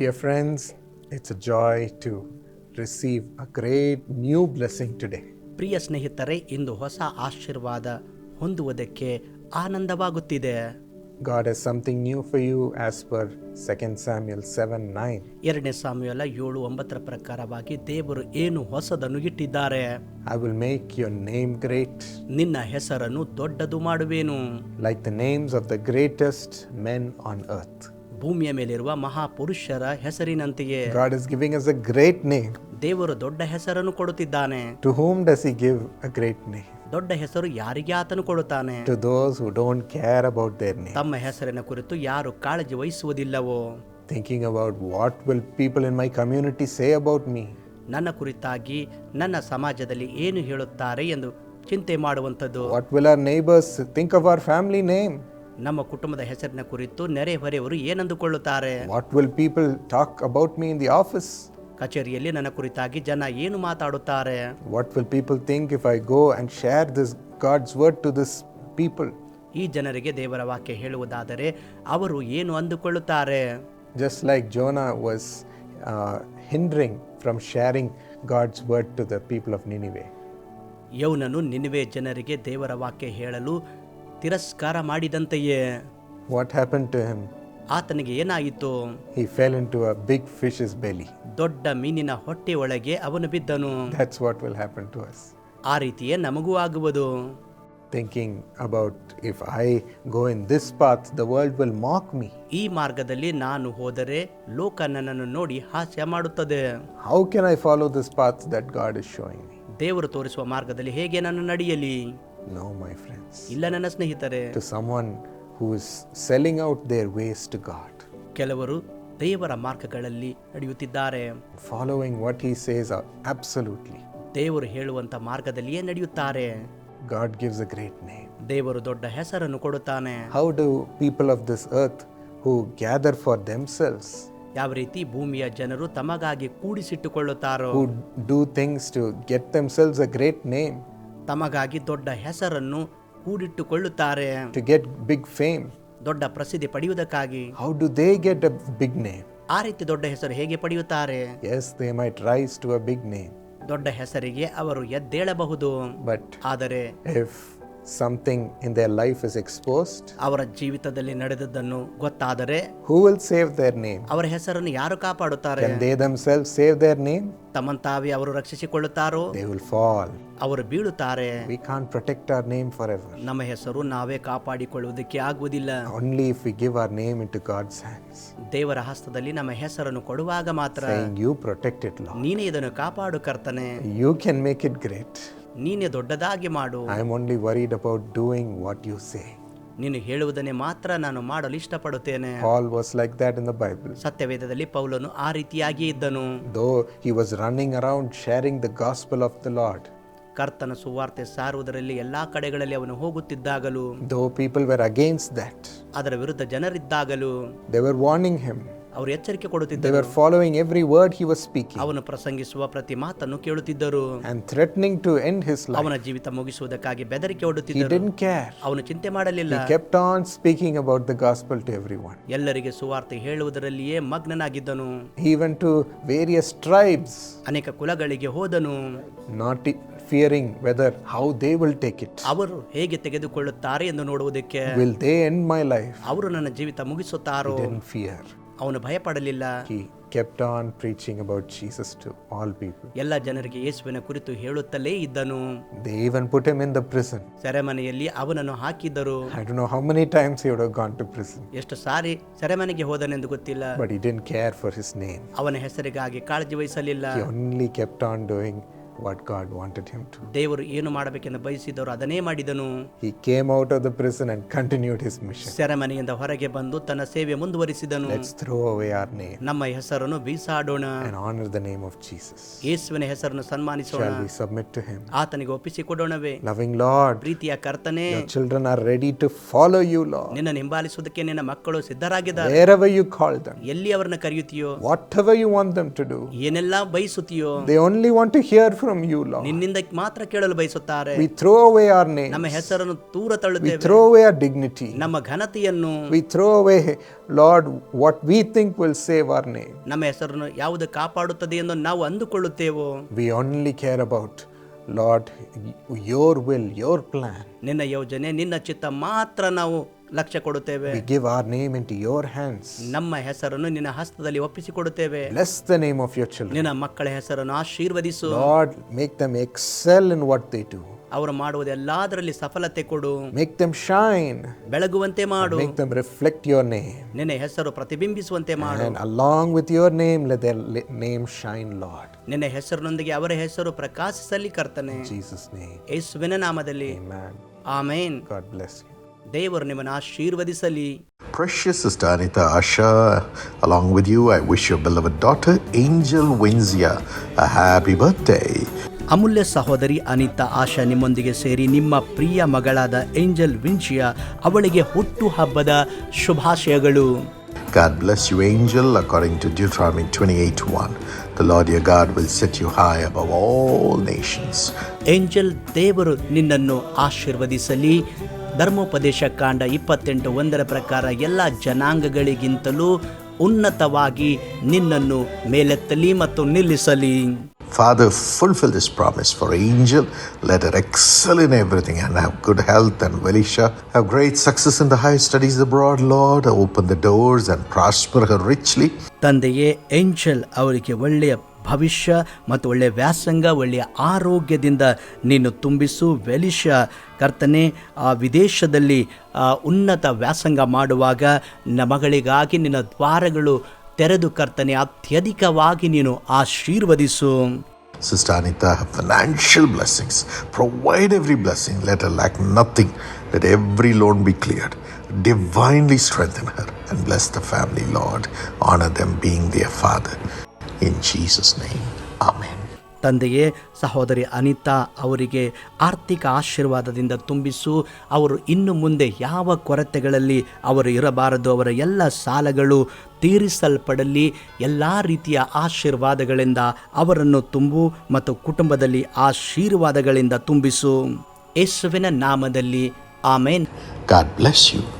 Dear friends, it's a joy to receive a great new blessing today. ಪ್ರಿಯ ಸ್ನೇಹಿತರೆ ಇಂದು ಹೊಸ ಆಶೀರ್ವಾದ ಹೊಂದುವುದಕ್ಕೆ ಆನಂದವಾಗುತ್ತಿದೆ God has something new for you as per 2 Samuel 7 9. ಎರಡನೇ ಸಾಮ್ಯಲ ಏಳು ಒಂಬತ್ತರ ಪ್ರಕಾರವಾಗಿ ದೇವರು ಏನು ಹೊಸದನ್ನು ಇಟ್ಟಿದ್ದಾರೆ I will make your name great, ನಿನ್ನ ಹೆಸರನ್ನು ದೊಡ್ಡದು ಮಾಡುವೇನು like the names of the greatest men on earth. ಭೂಮಿಯ ಮೇಲಿರುವ ಮಹಾಪುರುಷರ ಹೆಸರಿನಂತೆಯೇ God is giving us a great name. ದೇವರು ದೊಡ್ಡ ಹೆಸರನ್ನು ಕೊಡುತ್ತಿದ್ದಾನೆ To whom does He give a great name? ದೊಡ್ಡ ಹೆಸರು ಯಾರಿಗೆ ಆತನು ಕೊಡುತ್ತಾನೆ To those who don't care about their name. ತಮ್ಮ ಹೆಸರಿನ ಕುರಿತು ಯಾರು ಕಾಳಜಿ ವಹಿಸುವುದಿಲ್ಲವೋ Thinking about what will people in my community say about me? ನನ್ನ ಕುರಿತಾಗಿ ನನ್ನ ಸಮಾಜದಲ್ಲಿ ಏನು ಹೇಳುತ್ತಾರೆ ಎಂದು ಚಿಂತೆ ಮಾಡುವಂಥದ್ದು What will our neighbors think of our family name? ನಮ್ಮ ಕುಟುಂಬದ ಹೆಸರಿನ ಕುರಿತು ನೆರೆಹೊರೆಯವರು ಏನಂದುಕೊಳ್ಳುತ್ತಾರೆ? What will people talk about me in the office ಕಚೇರಿಯಲ್ಲಿ ನನ್ನ ಕುರಿತಾಗಿ ಜನ ಏನು ಮಾತಾಡುತ್ತಾರೆ? What will people think if I go and share this God's word to this people ಈ ಜನರಿಗೆ ದೇವರ ವಾಕ್ಯ ಹೇಳುವುದಾದರೆ ಅವರು ಏನು ಅಂದುಕೊಳ್ಳುತ್ತಾರೆ? Just like Jonah was hindering from sharing God's word to the people of Nineveh ಯೌನನು ನಿನ್ನೆ ಜನರಿಗೆ ದೇವರ ವಾಕ್ಯ ಹೇಳಲು ತಿರಸ್ಕಾರ ಮಾಡಿದಂತೆಯೇ ವಾಟ್ ಹ್ಯಾಪನ್ ಟು ಹಿಮ್ ಆತನಿಗೆ ಏನಾಯಿತು? He fell in to a big fish is belly ದೊಡ್ಡ ಮೀನಿನ ಹೊಟ್ಟೆ ಒಳಗೆ ಅವನು ಬಿದ್ದನು. That's what will happen to us ಆ ರೀತಿಯೇ ನಮಗೂ ಆಗುವುದು. Thinking about if I go in this path the world will mock me ಈ ಮಾರ್ಗದಲ್ಲಿ ನಾನು ಹೋದರೆ ಲೋಕ ನನ್ನನ್ನು ನೋಡಿ ಹಾಸ್ಯ ಮಾಡುತ್ತದೆ. How can I follow this path that God is showing ದೇವರು ತೋರಿಸುವ ಮಾರ್ಗದಲ್ಲಿ ಹೇಗೆ ನಾನು ನಡೆಯಲಿ? No, my friends. ಇಲ್ಲ ನನ್ನ ಸ್ನೇಹಿತರೆ To someone who is selling out their ways to God, ಕೆಲವರು ದೇವರ ಮಾರ್ಗಗಳಲ್ಲಿ ನಡೆಯುತ್ತಿದ್ದಾರೆ following what He says are absolutely. ದೇವರು ಹೇಳುವಂತ ಮಾರ್ಗದಲ್ಲಿಯೇ ನಡೆಯುತ್ತಾರೆ God gives a great name. ದೇವರು ದೊಡ್ಡ ಹೆಸರನ್ನು ಕೊಡುತ್ತಾನೆ How do people of this earth who gather for themselves, ಯಾವ ರೀತಿ ಭೂಮಿಯ ಜನರು ತಮಗಾಗಿ ಕೂಡಿಸಿಟ್ಟುಕೊಳ್ಳುತ್ತಾರೋ who do things to get themselves a great name, ತಮಗಾಗಿ ದೊಡ್ಡ ಹೆಸರನ್ನು ಕೂಡಿಟ್ಟುಕೊಳ್ಳುತ್ತಾರೆ. ಟು ಗೆಟ್ ಬಿಗ್ ಫೇಮ್ ದೊಡ್ಡ ಪ್ರಸಿದ್ಧಿ ಪಡೆಯುವುದಕ್ಕಾಗಿ. How do they get a big name ಆ ರೀತಿ ದೊಡ್ಡ ಹೆಸರು ಹೇಗೆ ಪಡೆಯುತ್ತಾರೆ? Yes they might rise to a big name ದೊಡ್ಡ ಹೆಸರಿಗೆ ಅವರು ಎದ್ದೇಳಬಹುದು. ಬಟ್ ಆದರೆ if something in their life is exposed, ಅವರ ಜೀವಿತದಲ್ಲಿ ನಡೆದದ್ದನ್ನು ಗೊತ್ತಾದರೆ who will save their name? ಅವರ ಹೆಸರನ್ನು ಯಾರು ಕಾಪಾಡುತ್ತಾರೆ Can they themselves save their name? ತಮ್ಮಂತಾವಿ ಅವರು ರಕ್ಷಿಸಿಕೊಳ್ಳುತ್ತಾರೋ They will fall. ಅವರು ಬೀಳುತ್ತಾರೆ We can't protect our name forever. ನಮ್ಮ ಹೆಸರು ನಾವೇ ಕಾಪಾಡಿಕೊಳ್ಳುವುದಕ್ಕೆ ಆಗುವುದಿಲ್ಲ Only if we give our name into God's hands, ದೇವರ ಹಸ್ತದಲ್ಲಿ ನಮ್ಮ ಹೆಸರನ್ನು ಕೊಡುವಾಗ ಮಾತ್ರ saying, You protect it, Lord. ನೀನೇ ಇದನ್ನು ಕಾಪಾಡು ಕರ್ತನೆ You can make it great. ನೀನೇ ದೊಡ್ಡದಾಗಿ ಮಾಡು. I am only worried about doing what you say ನೀನು ಹೇಳುವುದನ್ನೇ ಮಾತ್ರ ನಾನು ಮಾಡಲು ಇಷ್ಟಪಡುತ್ತೇನೆ. Paul was like that in the Bible. ಸತ್ಯವೇದದಲ್ಲಿ ಪೌಲನು ಆ ರೀತಿಯಾಗಿ ಇದ್ದನು. Though he was running around sharing the gospel of the Lord, ಕರ್ತನ ಸುವಾರ್ತೆ ಸಾರುವುದರಲ್ಲಿ ಎಲ್ಲಾ ಕಡೆಗಳಲ್ಲಿ ಅವನು ಹೋಗುತ್ತಿದ್ದಾಗಲೂ. Though people were against that, ಅದರ ವಿರುದ್ಧ ಜನರಿದ್ದಾಗಲೂ. They were warning him. ಅವರು ಎಚ್ಚರಿಕೆ They ಕೊಡುತ್ತಿದ್ದರು were following every word he was speaking ಅವನು ಪ್ರಸಂಗಿಸುವ ಪ್ರತಿ ಮಾತನ್ನು ಕೇಳುತ್ತಿದ್ದರು and threatening to end his life. ಅವನ ಜೀವಿತ ಮುಗಿಸುವುದಕ್ಕಾಗಿ ಬೆದರಿಕೆ He ಒಡ್ಡುತ್ತಿದ್ದರು didn't care. ಅವನು ಚಿಂತೆ ಮಾಡಲಿಲ್ಲ He kept on speaking about the gospel to everyone. ಎಲ್ಲರಿಗೆ ಸುವಾರ್ತೆ ಹೇಳುವುದರಲ್ಲಿಯೇ ಮಗ್ನನಾಗಿದ್ದನು He went to various tribes, ಅನೇಕ ಕುಲಗಳಿಗೆ ಹೋದನು not fearing fearing whether how they will take it. ಅವರು ಹೇಗೆ ತೆಗೆದುಕೊಳ್ಳುತ್ತಾರೆ ಎಂದು ನೋಡುವುದಕ್ಕೆ Will they end my life? ಅವರು ನನ್ನ ಜೀವಿತ ಮುಗಿಸುತ್ತಾರೋ ಫಿಯರ್ fear. ಅವನು ಭಯಪಡಲಿಲ್ಲ He kept on preaching about Jesus to all people. ಎಲ್ಲ ಜನರಿಗೆ ಯೇಸುವಿನ ಕುರಿತು ಹೇಳುತ್ತಲೇ ಇದ್ದನು They even put him in the prison. ಸೆರೆಮನೆಯಲ್ಲಿ ಅವನನ್ನು ಹಾಕಿದ್ದರು I don't know how many times he would have gone to prison, ಎಷ್ಟು ಸಾರಿ ಸೆರೆಮನೆಗೆ ಹೋದನೆಂದು ಗೊತ್ತಿಲ್ಲ but he didn't care for his name. ಅವನ ಹೆಸರಿಗಾಗಿ ಕಾಳಜಿ ವಹಿಸಲಿಲ್ಲ He only kept on doing what God wanted him to. ದೇವರು ಏನು ಮಾಡಬೇಕೆಂದು ಬಯಸಿದವರು ಅದನ್ನೇ ಮಾಡಿದನು He came out of the prison and continued his mission. ಸೆರೆಮನೆಯಿಂದ ಹೊರಗೆ ಬಂದು ತನ್ನ ಸೇವೆ ಮುಂದುವರಿಸಿದನು Let's throw away our name ನಮ್ಮ ಹೆಸರನ್ನು ಬೀಸಾಡೋಣ and honor the name of Jesus. ಯೇಸುವಿನ ಹೆಸರನ್ನು ಸನ್ಮಾನಿಸೋಣ Shall we submit to him? ಆತನಿಗೆ ಒಪ್ಪಿಸಿಕೊಡೋಣವೇ Loving Lord, ಪ್ರೀತಿಯ ಕರ್ತನೆ your children are ready to follow you, Lord. ನಿನ್ನ ಹಿಂಬಾಲಿಸುವುದಕ್ಕೆ ನಿನ್ನ ಮಕ್ಕಳು ಸಿದ್ಧರಾಗಿದ್ದಾರೆ Wherever you call them, ಎಲ್ಲಿ ಅವರನ್ನ ಕರೆಯುತ್ತೀಯೋ whatever you want them to do, ಏನೆಲ್ಲ ಬಯಸುತ್ತೀಯೋ they only want to hear from ನಿನ್ನಿಂದ ಮಾತ್ರ ಕೇಳಲು ಬಯಸುತ್ತಾರೆ. We throw away our name ನಮ್ಮ ಹೆಸರನ್ನು ದೂರ ತಳ್ಳುತ್ತೇವೆ. We throw away our dignity ನಮ್ಮ ಘನತೆಯನ್ನು we throw away lord what we think will save our name ನಮ್ಮ ಹೆಸರನ್ನು ಯಾವುದು ಕಾಪಾಡುತ್ತದೆ ಎಂದು ನಾವು ಅಂದುಕೊಳ್ಳುತ್ತೇವೆ? We only care about Lord, your will, your plan. ನಿನ್ನ ಯೋಜನೆ ನಿನ್ನ ಚಿತ್ತ ಮಾತ್ರ ನಾವು ಲಕ್ಷ್ಯ ಕೊಡುತ್ತೇವೆ We give our name into your hands. ನಮ್ಮ ಹೆಸರನ್ನು ನಿನ್ನ ಹಸ್ತದಲ್ಲಿ ಒಪ್ಪಿಸಿಕೊಡುತ್ತೇವೆ Bless the name of your children. ನಿನ್ನ ಮಕ್ಕಳ ಹೆಸರನ್ನು ಆಶೀರ್ವದಿಸು Lord, make them excel in what they do. ಅವರು ಮಾಡುವುದೆಲ್ಲದರಲ್ಲಿ ಸಫಲತೆ ಕೊಡು Make them shine. ಬೆಳಗುವಂತೆ ಮಾಡು Make them reflect your name. ನಿನ್ನ ಹೆಸರು ಪ್ರತಿಬಿಂಬಿಸುವಂತೆ ಮಾಡು And along with your name, let their li- name shine, Lord. ನಿನ್ನ ಹೆಸರಿನೊಂದಿಗೆ ಅವರ ಹೆಸರು ಪ್ರಕಾಶಿಸಲಿ ಕರ್ತನೆ In Jesus' name. ಯೇಸುವಿನ ನಾಮದಲ್ಲಿ Amen. Amen God bless you. ದೇವರು ನಿಮ್ಮನ್ನು ಆಶೀರ್ವದಿಸಲಿ Precious Sister Anita Asha, along with you, I wish your beloved daughter Angel Winzia a happy birthday. ಅಮೂಲ್ಯ ಸಹೋದರಿ ಅನಿತಾ ಆಶಾ ನಿಮ್ಮೊಂದಿಗೆ ಸೇರಿ ನಿಮ್ಮ ಪ್ರಿಯ ಮಗಳಾದ ಏಂಜಲ್ ವಿಂಚಿಯ ಅವಳಿಗೆ ಹುಟ್ಟು ಹಬ್ಬದ ಶುಭಾಶಯಗಳು God bless you, Angel, according to Deuteronomy 28 1. The Lord your God will set you high above all nations. Angel ದೇವರು ನಿನ್ನನ್ನು ಆಶೀರ್ವದಿಸಲಿ ಧರ್ಮೋಪದೇಶ ಕಾಂಡ ಇಪ್ಪತ್ತೆಂಟು ಒಂದರ ಪ್ರಕಾರ ಎಲ್ಲ ಜನಾಂಗಗಳಿಗಿಂತಲೂ ಉನ್ನತವಾಗಿ ನಿನ್ನನ್ನು ಮೇಲೆತ್ತಲಿ ಮತ್ತು ನಿಲ್ಲಿಸಲಿ Father, fulfill this promise for Angel. Let her excel in everything and have good health. And Velisha, have great success in the higher studies abroad, Lord. Open the doors and prosper her richly. ತಂದೆಯೇ Angel ಅವರಿಗೆ ಒಳ್ಳೆಯ ಭವಿಷ್ಯ ಮತ್ತು ಒಳ್ಳೆಯ ವ್ಯಾಸಂಗ ಒಳ್ಳೆಯ ಆರೋಗ್ಯದಿಂದ ನೀನು ತುಂಬಿಸು ವೆಲಿಷ ಕರ್ತನೆ ಆ ವಿದೇಶದಲ್ಲಿ ಉನ್ನತ ವ್ಯಾಸಂಗ ಮಾಡುವಾಗ ನಮಗಳಿಗಾಗಿ ಮಗಳಿಗಾಗಿ ನಿನ್ನ ದ್ವಾರಗಳು ತೆರೆದು ಕರ್ತನೆ ಅತ್ಯಧಿಕವಾಗಿ ನೀನು ಆಶೀರ್ವದಿಸು Sister Anita, have financial blessings. Provide every blessing. Let her lack nothing. Let every loan be cleared. Divinely strengthen her and bless the family, Lord. Honor them being their father. In Jesus' name, Amen. ತಂದೆಯೇ, ಸಹೋದರಿ ಅನಿತಾ ಅವರಿಗೆ ಆರ್ಥಿಕ ಆಶೀರ್ವಾದದಿಂದ ತುಂಬಿಸು. ಅವರು ಇನ್ನು ಮುಂದೆ ಯಾವ ಕೊರತೆಗಳಲ್ಲಿ ಅವರು ಇರಬಾರದು, ಅವರ ಎಲ್ಲ ಸಾಲಗಳು ತೀರಿಸಲ್ಪಡಲಿ. ಎಲ್ಲ ರೀತಿಯ ಆಶೀರ್ವಾದಗಳಿಂದ ಅವರನ್ನು ತುಂಬು ಮತ್ತು ಕುಟುಂಬದಲ್ಲಿ ಆಶೀರ್ವಾದಗಳಿಂದ ತುಂಬಿಸು. ಯೇಸುವಿನ ನಾಮದಲ್ಲಿ, ಆಮೇನ್. God bless you.